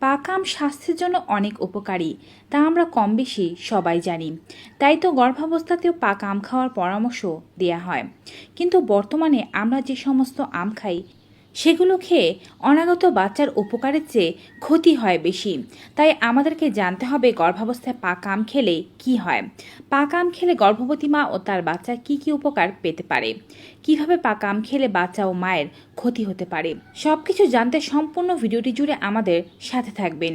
পাকা আম স্বাস্থ্যের জন্য অনেক উপকারী, তা আমরা কম বেশি সবাই জানি। তাই তো গর্ভাবস্থাতেও পাকা আম খাওয়ার পরামর্শ দেয়া হয়। কিন্তু বর্তমানে আমরা যে সমস্ত আম খাই সেগুলো খেয়ে অনাগত বাচ্চার উপকারের চেয়ে ক্ষতি হয় বেশি। তাই আমাদেরকে জানতে হবে গর্ভাবস্থায় পাকা আম খেলে কি হয়। পাকা আম খেলে গর্ভবতী মা ও তার বাচ্চা কি কি উপকার পেতে পারে? কীভাবে পাকা আম খেলে বাচ্চা ও মায়ের ক্ষতি হতে পারে? সব কিছু জানতে সম্পূর্ণ ভিডিওটি জুড়ে আমাদের সাথে থাকবেন।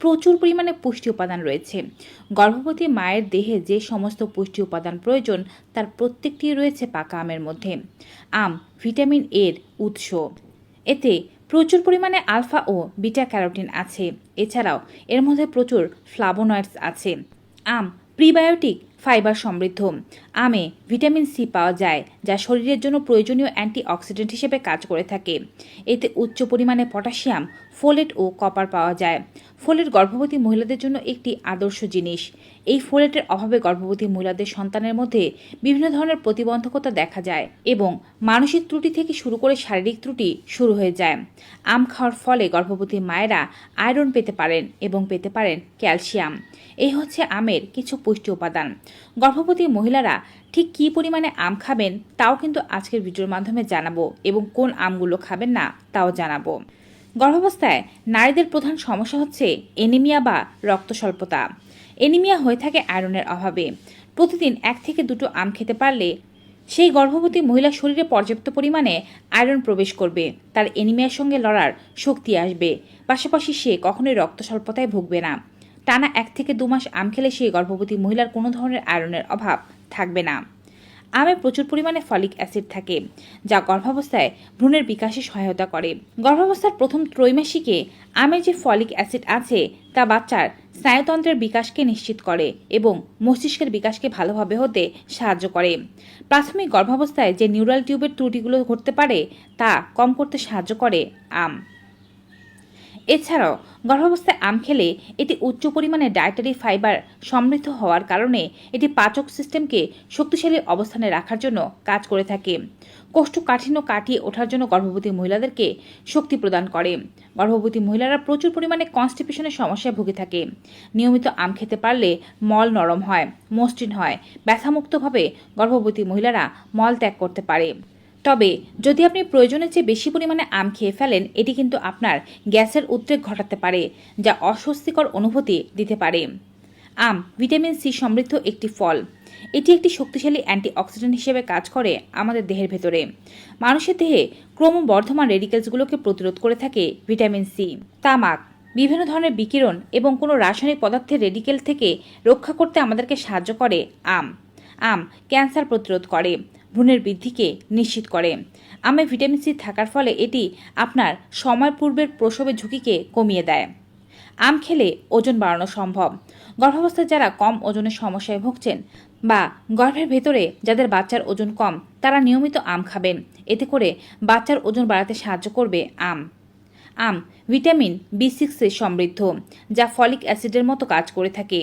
প্রচুর পরিমাণে পুষ্টি উপাদান রয়েছে। গর্ভবতী মায়ের দেহে যে সমস্ত পুষ্টি উপাদান প্রয়োজন, তার প্রত্যেকটি রয়েছে পাকা আমের মধ্যে। আম, ভিটামিন এর উৎস। এতে প্রচুর পরিমাণে আলফা ও বিটা ক্যারোটিন আছে। এছাড়াও এর মধ্যে প্রচুর ফ্লাভোনয়েডস আছে। আম, প্রিবায়োটিক ফাইবার সমৃদ্ধ। আমে ভিটামিন সি পাওয়া যায়, যা শরীরের জন্য প্রয়োজনীয় অ্যান্টিঅক্সিডেন্ট হিসেবে কাজ করে থাকে। এতে উচ্চ পরিমাণে পটাশিয়াম, ফোলেট ও কপার পাওয়া যায়। ফোলেট গর্ভবতী মহিলাদের জন্য একটি আদর্শ জিনিস। এই ফোলেটের অভাবে গর্ভবতী মহিলাদের সন্তানের মধ্যে বিভিন্ন ধরনের প্রতিবন্ধকতা দেখা যায় এবং মানসিক ত্রুটি থেকে শুরু করে শারীরিক ত্রুটি শুরু হয়ে যায়। আম খাওয়ার ফলে গর্ভবতী মায়েরা আয়রন পেতে পারেন এবং পেতে পারেন ক্যালসিয়াম। এই হচ্ছে আমের কিছু পুষ্টি উপাদান। গর্ভবতী মহিলারা ঠিক কী পরিমাণে আম খাবেন তাও কিন্তু আজকের ভিডিওর মাধ্যমে জানাব এবং কোন আমগুলো খাবেন না তাও জানাব। গর্ভাবস্থায় নারীদের প্রধান সমস্যা হচ্ছে এনিমিয়া বা রক্ত স্বল্পতা এনিমিয়া হয়ে থাকে আয়রনের অভাবে। প্রতিদিন এক থেকে দুটো আম খেতে পারলে সেই গর্ভবতী মহিলার শরীরে পর্যাপ্ত পরিমাণে আয়রন প্রবেশ করবে। তার এনিমিয়ার সঙ্গে লড়ার শক্তি আসবে। পাশাপাশি সে কখনোই রক্ত স্বল্পতায় ভুগবে না। টানা এক থেকে দু মাস আম খেলে সেই গর্ভবতী মহিলার কোনো ধরনের আয়রনের অভাব থাকবে না। আমে প্রচুর পরিমাণে ফলিক অ্যাসিড থাকে, যা গর্ভাবস্থায় ভ্রূণের বিকাশে সহায়তা করে। গর্ভাবস্থার প্রথম ত্রৈমাসিকে আমে যে ফলিক অ্যাসিড আছে, তা বাচ্চার স্নায়ুতন্ত্রের বিকাশকে নিশ্চিত করে এবং মস্তিষ্কের বিকাশকে ভালোভাবে হতে সাহায্য করে। প্রাথমিক গর্ভাবস্থায় যে নিউরাল টিউবের ত্রুটিগুলো ঘটতে পারে, তা কম করতে সাহায্য করে আম। এছাড়াও, গর্ভাবস্থায় আম খেলে এটি উচ্চ পরিমাণে ডায়েটারি ফাইবার সমৃদ্ধ হওয়ার কারণে এটি পাচক সিস্টেমকে শক্তিশালী অবস্থানে রাখার জন্য কাজ করে থাকে। কোষ্ঠকাঠিন্য কাটিয়ে ওঠার জন্য গর্ভবতী মহিলাদেরকে শক্তি প্রদান করে। গর্ভবতী মহিলারা প্রচুর পরিমাণে কনস্টিপেশনের সমস্যায় ভুগে থাকে। নিয়মিত আম খেতে পারলে মল নরম হয়, মসৃণ হয়, ব্যথামুক্তভাবে গর্ভবতী মহিলারা মল ত্যাগ করতে পারে। তবে, যদি আপনি প্রয়োজনের চেয়ে বেশি পরিমাণে আম খেয়ে ফেলেন, এটি কিন্তু আপনার গ্যাসের উদ্রেক ঘটাতে পারে, যা অস্বস্তিকর অনুভূতি দিতে পারে। আম, ভিটামিন সি সমৃদ্ধ একটি ফল। এটি একটি শক্তিশালী অ্যান্টিঅক্সিডেন্ট হিসেবে কাজ করে আমাদের দেহের ভেতরে। মানুষের দেহে ক্রমবর্ধমান রেডিকেলসগুলোকে প্রতিরোধ করে থাকে ভিটামিন সি। তামাক, বিভিন্ন ধরনের বিকিরণ এবং কোনো রাসায়নিক পদার্থের রেডিকেল থেকে রক্ষা করতে আমাদেরকে সাহায্য করে আম। আম, ক্যান্সার প্রতিরোধ করে। ভ্রূণের বৃদ্ধিকে নিশ্চিত করে। আমে ভিটামিন সি থাকার ফলে এটি আপনার সময় পূর্বের প্রসবের ঝুঁকিকে কমিয়ে দেয়। আম খেলে ওজন বাড়ানো সম্ভব। গর্ভাবস্থায় যারা কম ওজনের সমস্যায় ভুগছেন বা গর্ভের ভেতরে যাদের বাচ্চার ওজন কম, তারা নিয়মিত আম খাবেন। এতে করে বাচ্চার ওজন বাড়াতে সাহায্য করবে আম। আম ভিটামিন বি সিক্সে সমৃদ্ধ, যা ফলিক অ্যাসিডের মতো কাজ করে থাকে।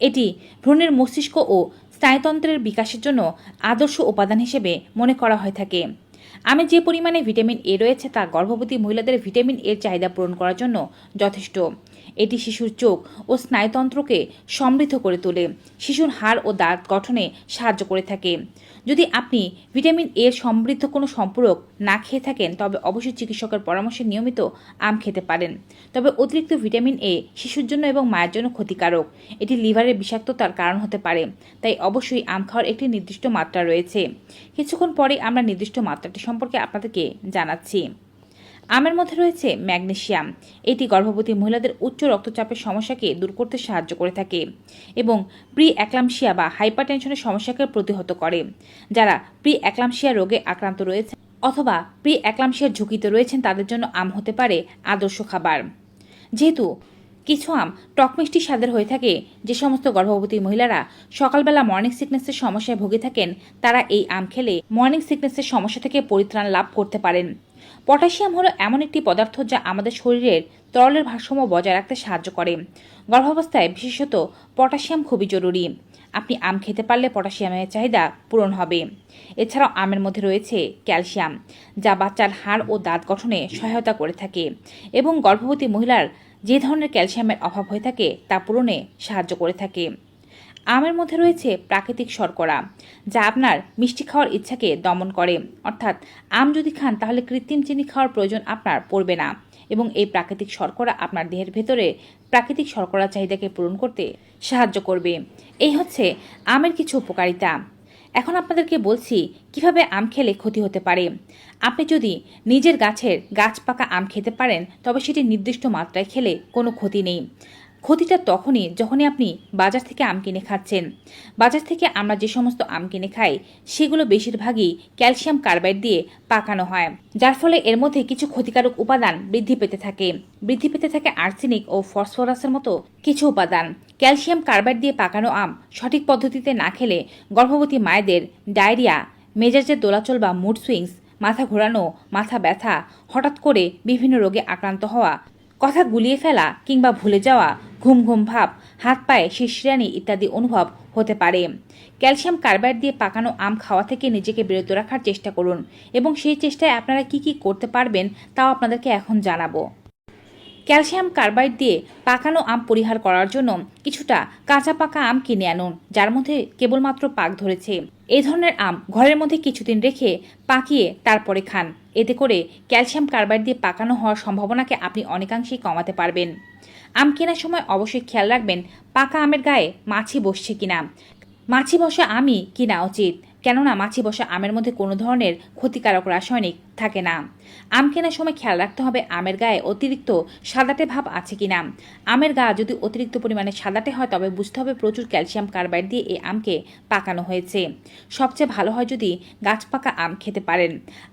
এটি ভ্রূণের মস্তিষ্ক ও স্নায়ুতন্ত্রের বিকাশের জন্য আদর্শ উপাদান হিসেবে মনে করা হয়ে থাকে। আমে যে পরিমাণে ভিটামিন এ রয়েছে তা গর্ভবতী মহিলাদের ভিটামিন এর চাহিদা পূরণ করার জন্য যথেষ্ট। এটি শিশুর চোখ ও স্নায়ুতন্ত্রকে সমৃদ্ধ করে তোলে, শিশুর হাড় ও দাঁত গঠনে সাহায্য করে থাকে। যদি আপনি ভিটামিন এ সমৃদ্ধ কোনো সম্পূরক না খেয়ে থাকেন, তবে অবশ্যই চিকিৎসকের পরামর্শে নিয়মিত আম খেতে পারেন। তবে অতিরিক্ত ভিটামিন এ শিশুর জন্য এবং মায়ের জন্য ক্ষতিকারক। এটি লিভারের বিষাক্ততার কারণ হতে পারে, তাই অবশ্যই আম খাওয়ার একটি নির্দিষ্ট মাত্রা রয়েছে। কিছুক্ষণ পরে আমরা নির্দিষ্ট মাত্রাটি সম্পর্কে আপনাদেরকে জানাচ্ছি। আমের মধ্যে রয়েছে ম্যাগনেশিয়াম এটি গর্ভবতী মহিলাদের উচ্চ রক্তচাপের সমস্যাকে দূর করতে সাহায্য করে থাকে এবং প্রি অ্যাক্লামশিয়া বা হাইপারটেনশনের সমস্যাকে প্রতিহত করে, যারা প্রি অ্যাক্লামশিয়া রোগে আক্রান্ত রয়েছে অথবা প্রি অ্যাক্লামশিয়ার ঝুঁকিতে রয়েছেন তাদের জন্য আম হতে পারে আদর্শ খাবার। যেহেতু কিছু আম টক মিষ্টি স্বাদের হয়ে থাকে, যে সমস্ত গর্ভবতী মহিলারা সকালবেলা মর্নিং সিকনেসের সমস্যায় ভুগে থাকেন, তারা এই আম খেলে মর্নিং সিকনেসের সমস্যা থেকে পরিত্রাণ লাভ করতে পারেন। পটাশিয়াম হলো এমন একটি পদার্থ যা আমাদের শরীরের তরলের ভারসাম্য বজায় রাখতে সাহায্য করে। গর্ভাবস্থায় বিশেষত পটাশিয়াম খুবই জরুরি। আপনি আম খেতে পারলে পটাশিয়ামের চাহিদা পূরণ হবে। এছাড়াও আমের মধ্যে রয়েছে ক্যালসিয়াম, যা বাচ্চার হাড় ও দাঁত গঠনে সহায়তা করে থাকে এবং গর্ভবতী মহিলার যে ধরনের ক্যালসিয়ামের অভাব হয়ে থাকে তা পূরণে সাহায্য করে থাকে। আমের মধ্যে রয়েছে প্রাকৃতিক শর্করা, যা আপনার মিষ্টি খাওয়ার ইচ্ছাকে দমন করে। অর্থাৎ আম যদি খান, তাহলে কৃত্রিম চিনি খাওয়ার প্রয়োজন আপনার পড়বে না এবং এই প্রাকৃতিক শর্করা আপনার দেহের ভেতরে প্রাকৃতিক শর্করা চাহিদাকে পূরণ করতে সাহায্য করবে। এই হচ্ছে আমের কিছু উপকারিতা। এখন আপনাদেরকে বলছি, কীভাবে আম খেলে ক্ষতি হতে পারে? আপনি যদি নিজের গাছের গাছ পাকা আম খেতে পারেন, তবে সেটি নির্দিষ্ট মাত্রায় খেলে কোনো ক্ষতি নেই। ক্ষতিটা তখনই যখনই আপনি বাজার থেকে আম কিনে খাচ্ছেন। বাজার থেকে আমরা যে সমস্ত আম কিনে খাই, সেগুলো বেশিরভাগই ক্যালসিয়াম কার্বাইড দিয়ে পাকানো হয়, যার ফলে এর মধ্যে কিছু ক্ষতিকারক উপাদান বৃদ্ধি পেতে থাকে। বৃদ্ধি পেতে থাকে আর্সেনিক ও ফসফরাসের মতো কিছু উপাদান। ক্যালসিয়াম কার্বাইড দিয়ে পাকানো আম সঠিক পদ্ধতিতে না খেলে গর্ভবতী মায়েদের ডায়রিয়া মেজাজের দোলাচল বা মুড সুইংস, মাথা ঘোরানো, মাথা ব্যথা, হঠাৎ করে বিভিন্ন রোগে আক্রান্ত হওয়া কথা গুলিয়ে ফেলা কিংবা ভুলে যাওয়া ঘুম ঘুম ভাব, হাত পায়ে শিশিরানি ইত্যাদি অনুভব হতে পারে। ক্যালসিয়াম কার্বাইড দিয়ে পাকানো আম খাওয়া থেকে নিজেকে বিরত রাখার চেষ্টা করুন এবং সেই চেষ্টায় আপনারা কি কি করতে পারবেন তাও আপনাদেরকে এখন জানাব। ক্যালসিয়াম কার্বাইড দিয়ে পাকানো আম পরিহার করার জন্য কিছুটা কাঁচা পাকা আম কিনে আনুন, যার মধ্যে কেবলমাত্র পাক ধরেছে। এই ধরনের আম ঘরের মধ্যে কিছুদিন রেখে পাকিয়ে তারপরে খান। এতে করে ক্যালসিয়াম কার্বাইড দিয়ে পাকানো হওয়ার সম্ভাবনাকে আপনি অনেকাংশেই কমাতে পারবেন। আম কেনার সময় অবশ্যই খেয়াল রাখবেন, পাকা আমের গায়ে মাছি বসছে কিনা। মাছি বসা আমই কিনা উচিত? কেননা মাছি বসা আমের মধ্যে কোনো ধরনের ক্ষতিকারক রাসায়নিক থাকে না। আম কেনার সময় খেয়াল রাখতে হবে আমের গায়ে অতিরিক্ত সাদাটে ভাব আছে কিনা আমের গা যদি অতিরিক্ত পরিমাণে সাদাটে হয়, তবে বুঝতে হবে প্রচুর ক্যালসিয়াম কার্বাইড দিয়ে এই আমকে পাকানো হয়েছে। সবচেয়ে ভালো হয় যদি গাছ পাকা আম খেতে পারেন।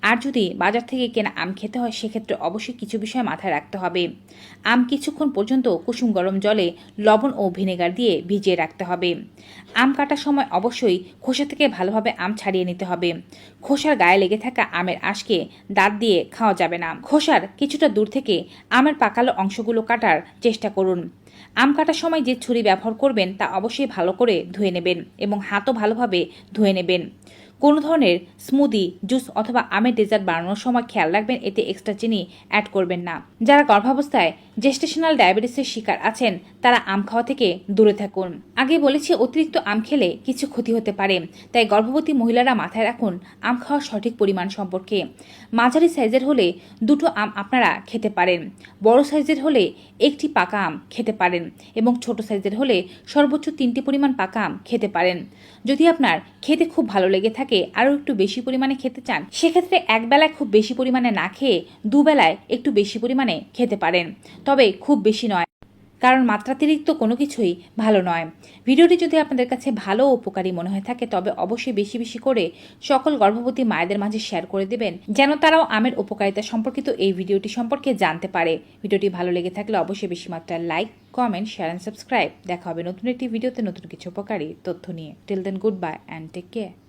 আর যদি বাজার থেকে কেনা আম খেতে হয়, সেক্ষেত্রে অবশ্যই কিছু বিষয় মাথায় রাখতে হবে। আম কিছুক্ষণ পর্যন্ত কুসুম গরম জলে লবণ ও ভিনেগার দিয়ে ভিজিয়ে রাখতে হবে। আম কাটার সময় অবশ্যই খোসা থেকে ভালোভাবে আম ছাড়িয়ে নিতে হবে। খোসার গায়ে লেগে থাকা আমের আঁশকে দাঁত দিয়ে খাওয়া যাবে না। খোসার কিছুটা দূর থেকে আমের পাকালো অংশগুলো কাটার চেষ্টা করুন। আম কাটার সময় যে ছুরি ব্যবহার করবেন তা অবশ্যই ভালো করে ধুয়ে নেবেন এবং হাতও ভালোভাবে ধুয়ে নেবেন। কোনো ধরনের স্মুদি, জুস অথবা আমের ডেজার্ট বানানোর সময় খেয়াল রাখবেন, এতে এক্সট্রা চিনি অ্যাড করবেন না। যারা গর্ভাবস্থায় জেস্টেশনাল ডায়াবেটিসের শিকার আছেন, তারা আম খাওয়া থেকে দূরে থাকুন। আগে বলেছি, অতিরিক্ত আম খেলে কিছু ক্ষতি হতে পারে, তাই গর্ভবতী মহিলারা মাথায় রাখুন আম খাওয়ার সঠিক পরিমাণ সম্পর্কে। মাঝারি সাইজের হলে দুটো আম আপনারা খেতে পারেন, বড় সাইজের হলে একটি পাকা আম খেতে পারেন এবং ছোট সাইজের হলে সর্বোচ্চ তিনটি পরিমাণ পাকা আম খেতে পারেন। যদি আপনার খেতে খুব ভালো লেগে থাকে আরও একটু বেশি পরিমাণে খেতে চান, সেক্ষেত্রে একবেলায় খুব বেশি পরিমাণে না খেয়ে দুবেলায় একটু বেশি পরিমাণে খেতে পারেন। তবে খুব বেশি নয়, কারণ মাত্রাতিরিক্ত কোনো কিছুই ভালো নয়। ভিডিওটি যদি আপনাদের কাছে ভালো উপকারী মনে হয়ে থাকে, তবে অবশ্যই বেশি বেশি করে সকল গর্ভবতী মায়েদের মাঝে শেয়ার করে দেবেন, যেন তারাও আমের উপকারিতা সম্পর্কিত এই ভিডিওটি সম্পর্কে জানতে পারে। ভিডিওটি ভালো লেগে থাকলে অবশ্যই বেশি মাত্রায় like comment share and subscribe দেখা হবে নতুন একটি ভিডিওতে নতুন কিছু উপকারী তথ্য নিয়ে। Till then goodbye and take care